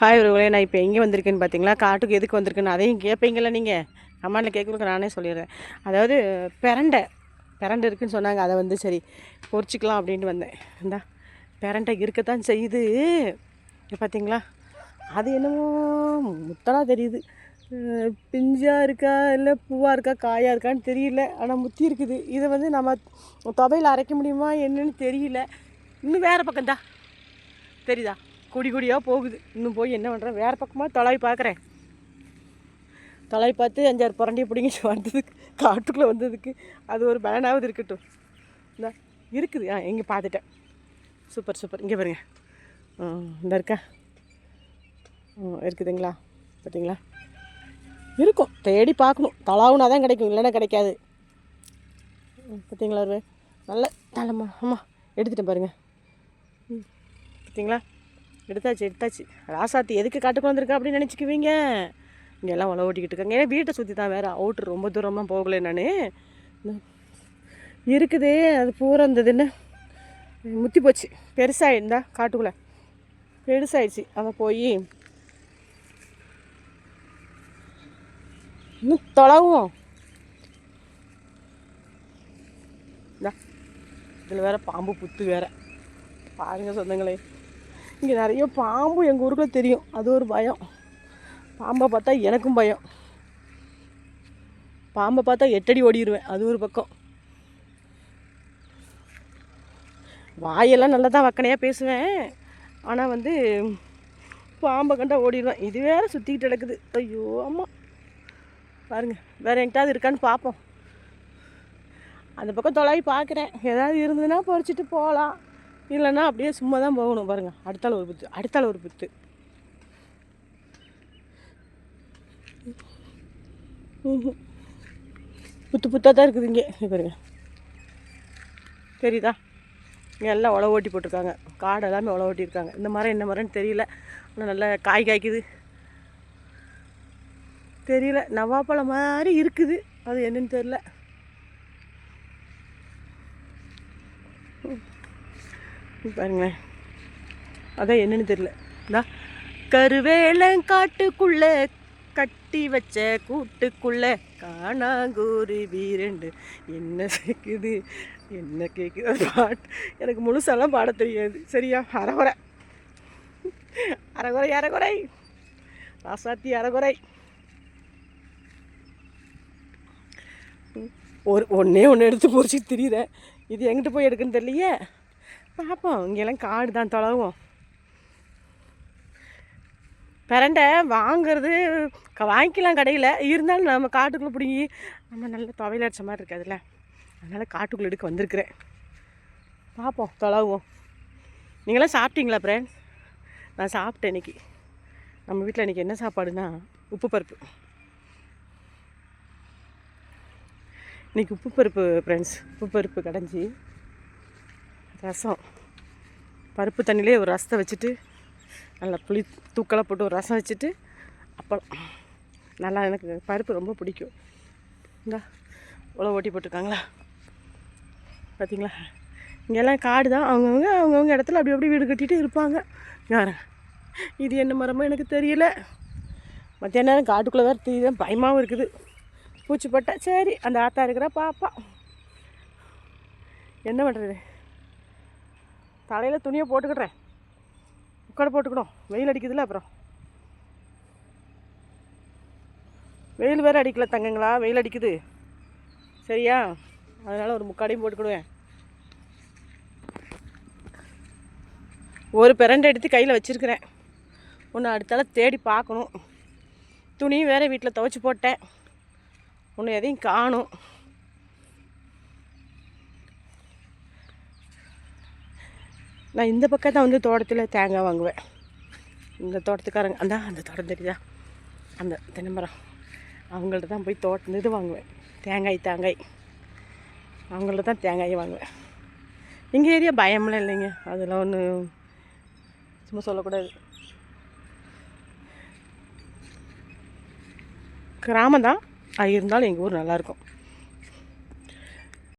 Hi ஒருவரே நான் இப்போ எங்கே வந்திருக்கேன்னு பார்த்தீங்களா காட்டுக்கு எதுக்கு வந்திருக்குன்னு அதையும் கேட்பீங்கள நீங்கள் கமெண்டில் கேட்குறதுக்கு நானே சொல்லிடுறேன். அதாவது பெரண்டை பெரண்டை இருக்குன்னு சொன்னாங்க. அதை வந்து சரி பொறிச்சிக்கலாம் அப்படின்ட்டு வந்தேன். இந்தா பெரண்டை இருக்கத்தான் செய்யுது. பார்த்தீங்களா அது என்னமோ முத்தலாக தெரியுது. பிஞ்சாக இருக்கா இல்லை பூவாக இருக்கா காயாக இருக்கான்னு தெரியல. ஆனால் முத்தி இருக்குது. இதை வந்து நம்ம துவையில் அரைக்க முடியுமா என்னன்னு தெரியல. இன்னும் வேறு பக்கம்தான் தெரியுதா? கொடி கொடியாக போகுது. இன்னும் போய் என்ன பண்ணுறேன் வேறு பக்கமாக தொலைவி பார்க்குறேன். தொலைவி பார்த்து அஞ்சாறு புரண்டியை பிடிங்கி வந்ததுக்கு காட்டுக்குள்ளே வந்ததுக்கு அது ஒரு பலனாவது இருக்கட்டும். இந்த இருக்குது. ஆ எங்கே பார்த்துட்டேன். Super super. இங்கே பாருங்க. இந்த இருக்கா? இருக்குதுங்களா? பார்த்தீங்களா? இருக்கும். தேடி பார்க்கணும். தலாவுனா தான் கிடைக்கும். இல்லைன்னா கிடைக்காது. பார்த்தீங்களா ஒரு நல்ல தலைமா ஆமாம் எடுத்துட்டேன் பாருங்கள் ம் பார்த்தீங்களா? எடுத்தாச்சு எடுத்தாச்சு. ராசாத்தி எதுக்கு காட்டுக்கு வந்திருக்கா அப்படின்னு நினச்சிக்குவீங்க? இங்கெல்லாம் உழவு ஓட்டிக்கிட்டு இருக்காங்க. ஏன்னா வீட்டை சுற்றி தான் வேறு? அவுட்ரு ரொம்ப தூரமாக போகலை நான். இருக்குதே அது பூரா இருந்ததுன்னு முத்தி போச்சு. பெருசாகிருந்தா காட்டுக்குள்ளே. பெருசாகிடுச்சு அதை போய் இன்னும் தொலைவும்? இதில் வேற பாம்பு புத்து வேற. பாருங்க சொந்தங்களே. இங்கே நிறைய பாம்பு எங்கள் ஊருக்குள்ள தெரியும். அது ஒரு பயம். பாம்பை பார்த்தா எனக்கும் பயம். பாம்பை பார்த்தா எட்டடி ஓடிடுவேன் அது ஒரு பக்கம். வாயெல்லாம் நல்லா தான் வக்கனையாக பேசுவேன். ஆனால் வந்து பாம்பை கண்டா ஓடிடுவேன் இது வேறு சுற்றிக்கிட்டு கிடக்குது ஐயோ அம்மா. பாருங்க வேற எங்கிட்டாவது இருக்கான்னு பார்ப்போம். அந்த பக்கம் தொலைவி பார்க்குறேன். ஏதாவது இருந்ததுன்னா பறிச்சுட்டு போகலாம் இல்லைன்னா அப்படியே சும்மா தான் போகணும் பாருங்கள் அடுத்தால ஒரு புத்து அடுத்தால ஒரு புத்து புத்து புத்தாக தான் இருக்குது இங்கே. பாருங்க. தெரியுதா? இங்கே எல்லாம் உழவு ஓட்டி போட்டிருக்காங்க. காடு எல்லாமே உழவு ஓட்டியிருக்காங்க இந்த மரம் என்ன மரம்னு தெரியல. ஆனால் நல்லா காய் காய்க்குது. தெரியல. நவாப்பழம் மாதிரி இருக்குது. அது என்னன்னு தெரியல. பாருங்களேன் அதான் என்னன்னு தெரியல. இந்தா கருவேலங்காட்டுக்குள்ள கட்டி வச்ச கூட்டுக்குள்ள காணாங்கூருவி ரெண்டு என்ன கேட்குது என்ன கேட்குது பாட்டு. எனக்கு முழுசெல்லாம் பாட தெரியாது. சரியா? அறகுறை. அறகுறை அறகுறை. ராசாத்தி அறகுறை. ஒரு ஒன்றே ஒன்று எடுத்து பொறிச்சு திரியிறேன். இது எங்கிட்ட போய் எடுக்குன்னு தெரியலையே? பார்ப்போம் இங்கெல்லாம் காடு தான் தொலைவோம். பிரண்டை வாங்குறது வாங்கிக்கலாம் கடையில். இருந்தாலும் நம்ம காட்டுக்குள்ளே பிடிங்கி நம்ம நல்ல துவையில் அடித்த மாதிரி இருக்காதுல்ல அதனால் காட்டுக்குள்ளே எடுக்க வந்திருக்கிறேன். பார்ப்போம் தொலைவோம். நீங்களாம் சாப்பிட்டீங்களா ஃப்ரெண்ட்ஸ் நான் சாப்பிட்டேன் இன்னைக்கு. நம்ம வீட்டில் இன்றைக்கி என்ன சாப்பாடுனா உப்பு பருப்பு. இன்றைக்கி உப்பு பருப்பு ஃப்ரெண்ட்ஸ் உப்பு பருப்பு கடைஞ்சி ரசம். பருப்பு தண்ணியிலே ஒரு ரசத்தை வச்சுட்டு நல்லா புளி தூக்கலாக போட்டு ஒரு ரசம் வச்சுட்டு அப்பளம். நல்லா எனக்கு பருப்பு ரொம்ப பிடிக்கும். இந்தா உழவு ஓட்டி போட்டிருக்காங்களா? பார்த்தீங்களா இங்கெல்லாம் காடு தான். அவங்கவுங்க அவங்கவுங்க இடத்துல அப்படி அப்படி வீடு கட்டிகிட்டு இருப்பாங்க. யாரு? இது என்ன மரமோ எனக்கு தெரியல. மத்தியான நேரம் காட்டுக்குள்ளே வேறு தெரியுது பயமாகவும் இருக்குது. பூச்சி பட்டா சரி அந்த ஆத்தா இருக்கிற பாப்பா. என்ன பண்ணுறது தலையில் துணியை போட்டுக்கிடுறேன். உட்கார போட்டுக்கிடும் வெயில் அடிக்குதுல்ல அப்புறம். வெயில் வேறு அடிக்கல தங்கங்களா? வெயில் அடிக்குது. சரியா? அதனால் ஒரு முக்காடையும் போட்டுக்கிடுவேன். ஒரு பிரண்டை எடுத்து கையில் வச்சுருக்கிறேன். ஒன்று அடுத்தால தேடி பார்க்கணும். துணியும் வேறு வீட்டில் துவைச்சி போட்டேன். ஒன்று எதையும் காணும். நான் இந்த பக்கம் தான் வந்து தோட்டத்தில் தேங்காய் வாங்குவேன். இந்த தோட்டத்துக்காரங்க அந்த அந்த தோட்டம் தெரியுதா? அந்த தென்னைமரம். அவங்கள்ட்ட தான் போய் தோட்டம் இது வாங்குவேன். தேங்காய் தேங்காய். அவங்கள்ட்ட தான் தேங்காயை வாங்குவேன். எங்கள் ஏரியா பயம்லாம் இல்லைங்க. அதெல்லாம் ஒன்று சும்மா சொல்லக்கூடாது. கிராமம் தான். அது இருந்தாலும் எங்கள் ஊர் நல்லாயிருக்கும்